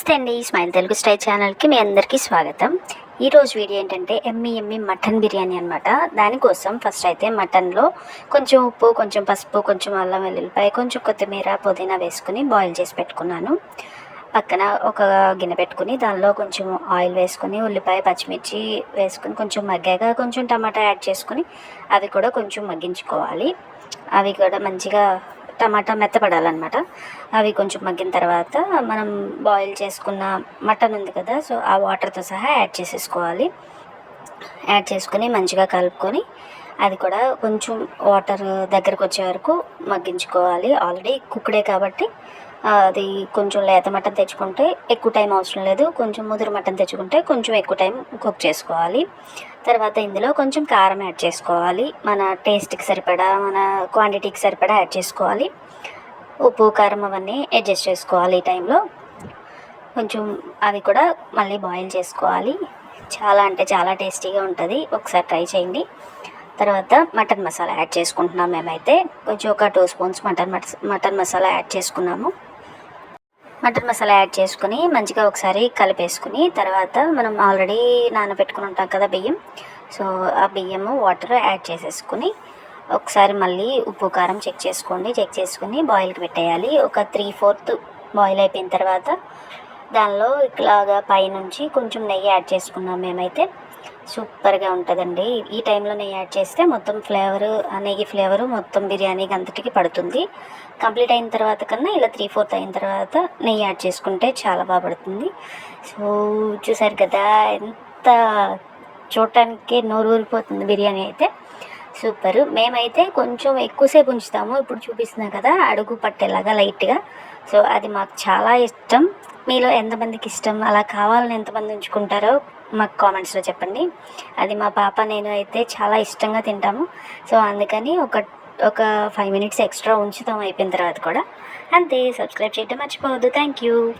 నమస్తే అండి smile Telugu style ఛానల్కి మీ అందరికీ స్వాగతం. ఈరోజు వీడియో ఏంటంటే ఎమ్మి ఎమ్మి మటన్ బిర్యానీ అనమాట దానికోసం ఫస్ట్ అయితే మటన్లో కొంచెం ఉప్పు కొంచెం పసుపు కొంచెం అల్లం వెల్లుల్లిపాయ కొంచెం కొత్తిమీర పుదీనా వేసుకుని బాయిల్ చేసి పెట్టుకున్నాను. పక్కన ఒక గిన్నె పెట్టుకుని దానిలో కొంచెం ఆయిల్ వేసుకుని ఉల్లిపాయ పచ్చిమిర్చి వేసుకుని కొంచెం మగ్గాక కొంచెం టమాటా యాడ్ చేసుకుని అవి కూడా కొంచెం మగ్గించుకోవాలి. అవి కూడా మంచిగా టమాటా మెత్తపడాలన్నమాట. అవి కొంచెం మగ్గిన తర్వాత మనం బాయిల్ చేసుకున్న మటన్ ఉంది కదా సో ఆ వాటర్తో సహా యాడ్ చేసేసుకోవాలి. యాడ్ చేసుకుని మంచిగా కలుపుకొని అది కూడా కొంచెం వాటర్ దగ్గరకు వచ్చే వరకు మగ్గించుకోవాలి. ఆల్రెడీ కుక్కడే కాబట్టి అది కొంచెం లేత మటన్ తెచ్చుకుంటే ఎక్కువ టైం అవసరం లేదు. కొంచెం ముదురు మటన్ తెచ్చుకుంటే కొంచెం ఎక్కువ టైం కుక్ చేసుకోవాలి. తర్వాత ఇందులో కొంచెం కారం యాడ్ చేసుకోవాలి. మన టేస్ట్కి సరిపడా మన క్వాంటిటీకి సరిపడా యాడ్ చేసుకోవాలి. ఉప్పు కారం అవన్నీ అడ్జస్ట్ చేసుకోవాలి ఈ టైంలో కొంచెం అవి కూడా మళ్ళీ బాయిల్ చేసుకోవాలి. చాలా అంటే చాలా టేస్టీగా ఉంటుంది. ఒకసారి ట్రై చేయండి. తర్వాత మటన్ మసాలా యాడ్ చేసుకుంటున్నాం మేమైతే. కొంచెం ఒక two spoons mutton mutton masala add చేసుకున్నాము. మటన్ మసాలా యాడ్ చేసుకుని మంచిగా ఒకసారి కలిపేసుకుని తర్వాత మనం ఆల్రెడీ నానబెట్టుకుని ఉంటాం కదా బియ్యం. సో ఆ బియ్యము వాటర్ యాడ్ చేసేసుకుని ఒకసారి మళ్ళీ ఉప్పు కారం చెక్ చేసుకోండి. చెక్ చేసుకుని బాయిల్కి పెట్టేయాలి. ఒక త్రీ ఫోర్త్ బాయిల్ అయిపోయిన తర్వాత దానిలో ఇట్లాగా పైనుంచి కొంచెం నెయ్యి యాడ్ చేసుకున్నాం మేమైతే. సూపర్గా ఉంటుందండి. ఈ టైంలో నెయ్యి యాడ్ చేస్తే మొత్తం ఫ్లేవర్ నెయ్యి ఫ్లేవరు మొత్తం బిర్యానీకి అంతటికి పడుతుంది. కంప్లీట్ అయిన తర్వాత కన్నా ఇలా త్రీ ఫోర్త్ అయిన తర్వాత నెయ్యి యాడ్ చేసుకుంటే చాలా బాగా పడుతుంది. సో చూసారు కదా ఎంత చూడటానికి నోరు ఊరిపోతుంది బిర్యానీ అయితే. సూపర్. మేమైతే కొంచెం ఎక్కువసేపు ఉంచుతాము. ఇప్పుడు చూపిస్తున్నా కదా అడుగు పట్టేలాగా లైట్గా. సో అది మాకు చాలా ఇష్టం. మీలో ఎంతమందికి ఇష్టం? అలా కావాలని ఎంతమంది ఉంచుకుంటారో మాకు కామెంట్స్లో చెప్పండి. అది మా పాప నేను అయితే చాలా ఇష్టంగా తింటాము. సో అందుకని ఒక ఒక ఫైవ్ మినిట్స్ ఎక్స్ట్రా ఉంచుతాం అయిపోయిన తర్వాత కూడా. అంతే. సబ్స్క్రైబ్ చేయడం మర్చిపోవద్దు. Thank you